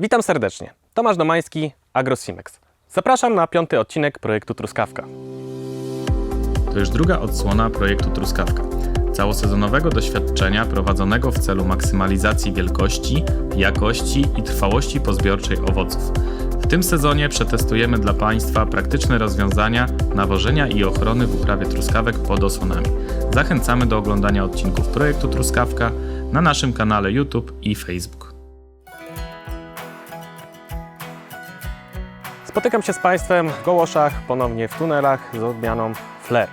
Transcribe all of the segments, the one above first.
Witam serdecznie. Tomasz Domański, AgroSimex. Zapraszam na piąty odcinek projektu Truskawka. To już druga odsłona projektu Truskawka. Całosezonowego doświadczenia prowadzonego w celu maksymalizacji wielkości, jakości i trwałości pozbiorczej owoców. W tym sezonie przetestujemy dla Państwa praktyczne rozwiązania nawożenia i ochrony w uprawie truskawek pod osłonami. Zachęcamy do oglądania odcinków projektu Truskawka na naszym kanale YouTube i Facebook. Spotykam się z Państwem w Gołoszach, ponownie w tunelach z odmianą Flair.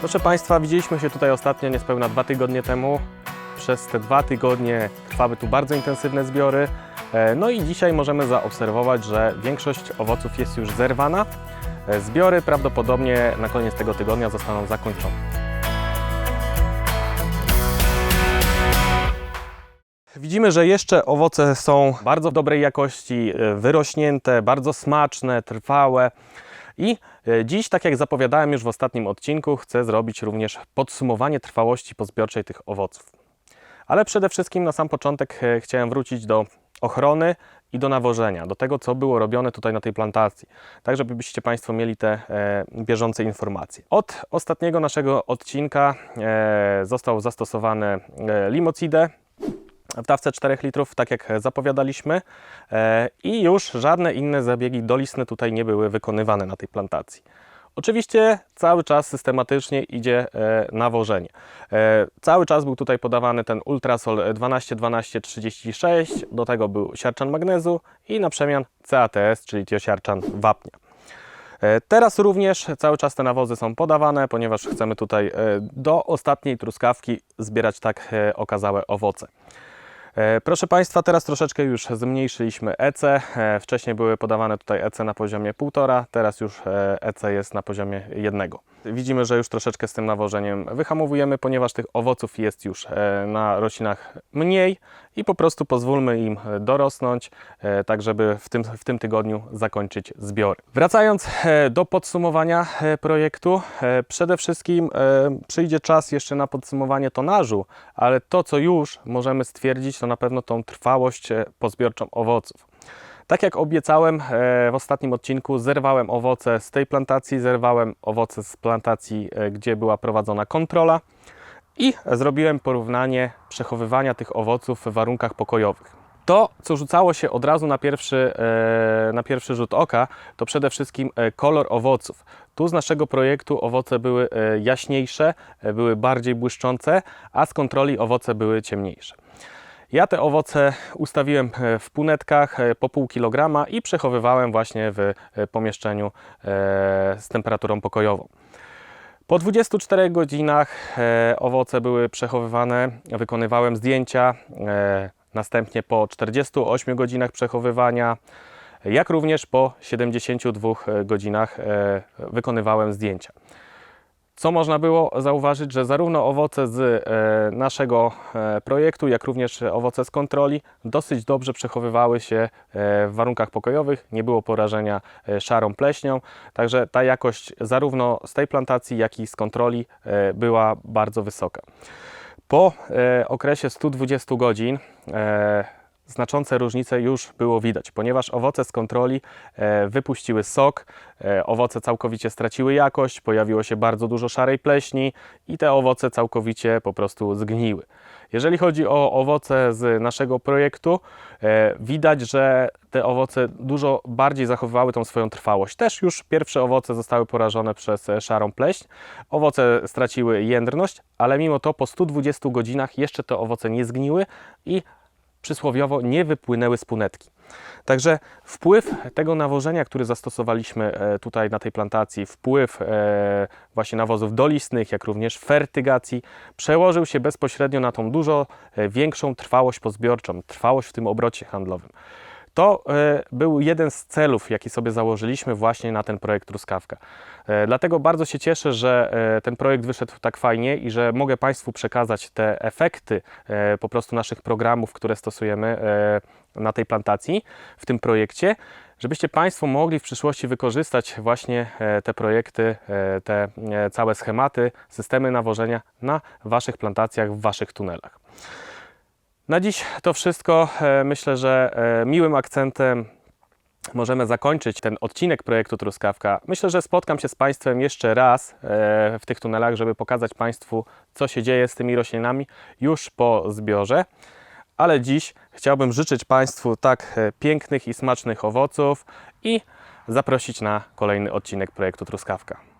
Proszę Państwa, widzieliśmy się tutaj ostatnio niespełna dwa tygodnie temu. Przez te dwa tygodnie trwały tu bardzo intensywne zbiory. E, No i dzisiaj możemy zaobserwować, że większość owoców jest już zerwana. E, Zbiory prawdopodobnie na koniec tego tygodnia zostaną zakończone. Widzimy, że jeszcze owoce są bardzo dobrej jakości, e, wyrośnięte, bardzo smaczne, trwałe. I e, dziś, tak jak zapowiadałem już w ostatnim odcinku, chcę zrobić również podsumowanie trwałości pozbiorczej tych owoców. Ale przede wszystkim na sam początek e, chciałem wrócić do ochrony i do nawożenia, do tego, co było robione tutaj na tej plantacji, tak żebyście Państwo mieli te e, bieżące informacje. Od ostatniego naszego odcinka e, został zastosowany e, w dawce 4 litrów, tak jak zapowiadaliśmy, e, i już żadne inne zabiegi dolistne tutaj nie były wykonywane na tej plantacji. Oczywiście cały czas systematycznie idzie e, nawożenie. E, Cały czas był tutaj podawany ten Ultrasol 12 12 36, do tego był siarczan magnezu i na przemian CATS, czyli tiosiarczan wapnia. Teraz również cały czas te nawozy są podawane, ponieważ chcemy tutaj do ostatniej truskawki zbierać tak okazałe owoce. E, Proszę Państwa, teraz troszeczkę już zmniejszyliśmy EC. E, Wcześniej były podawane tutaj EC na poziomie 1,5, teraz już e, EC jest na poziomie 1. Widzimy, że już troszeczkę z tym nawożeniem wyhamowujemy, ponieważ tych owoców jest już e, na roślinach mniej i po prostu pozwólmy im e, dorosnąć, e, tak żeby w tym, w tym tygodniu zakończyć zbiory. Wracając e, do podsumowania projektu, przede wszystkim przyjdzie czas jeszcze na podsumowanie tonażu, ale to co już możemy stwierdzić to na pewno tą trwałość pozbiorczą owoców. Tak jak obiecałem w ostatnim odcinku, zerwałem owoce z tej plantacji, zerwałem owoce z plantacji, gdzie była prowadzona kontrola i zrobiłem porównanie przechowywania tych owoców w warunkach pokojowych. To, co rzucało się od razu na pierwszy, e, na pierwszy rzut oka, to przede wszystkim e, kolor owoców. Tu z naszego projektu owoce były e, jaśniejsze, były bardziej błyszczące, a z kontroli owoce były ciemniejsze. Ja te owoce ustawiłem w punetkach po pół kilograma i przechowywałem właśnie w pomieszczeniu z temperaturą pokojową. Po 24 godzinach e, owoce były przechowywane, wykonywałem zdjęcia, e, następnie po 48 godzinach przechowywania, jak również po 72 godzinach e, wykonywałem zdjęcia. Co można było zauważyć, że zarówno owoce z e, naszego e, projektu, jak również owoce z kontroli dosyć dobrze przechowywały się e, w warunkach pokojowych, nie było porażenia szarą pleśnią, także ta jakość zarówno z tej plantacji, jak i z kontroli była bardzo wysoka. Po okresie 120 godzin znaczące różnice już było widać, ponieważ owoce z kontroli e, wypuściły sok, e, owoce całkowicie straciły jakość, pojawiło się bardzo dużo szarej pleśni i te owoce całkowicie po prostu zgniły. Jeżeli chodzi o owoce z naszego projektu, e, widać, że te owoce dużo bardziej zachowywały tą swoją trwałość. Też już pierwsze owoce zostały porażone przez szarą pleśń. Owoce straciły jędrność, ale mimo to po 120 godzinach jeszcze te owoce nie zgniły i przysłowiowo nie wypłynęły z punetki. Także wpływ tego nawożenia, który zastosowaliśmy e, tutaj na tej plantacji, wpływ e, właśnie nawozów dolistnych, jak również fertygacji, przełożył się bezpośrednio na tą dużo e, większą trwałość pozbiorczą, trwałość w tym obrocie handlowym. To e, był jeden z celów, jaki sobie założyliśmy właśnie na ten projekt Truskawka. E, Dlatego bardzo się cieszę, że e, ten projekt wyszedł tak fajnie i że mogę Państwu przekazać te efekty po prostu naszych programów, które stosujemy na tej plantacji, w tym projekcie, żebyście Państwo mogli w przyszłości wykorzystać właśnie te projekty, te całe schematy, systemy nawożenia na Waszych plantacjach, w Waszych tunelach. Na dziś to wszystko. E, Myślę, że e, miłym akcentem możemy zakończyć ten odcinek projektu Truskawka. Myślę, że spotkam się z Państwem jeszcze raz e, w tych tunelach, żeby pokazać Państwu, co się dzieje z tymi roślinami już po zbiorze. Ale dziś chciałbym życzyć Państwu tak pięknych i smacznych owoców i zaprosić na kolejny odcinek projektu Truskawka.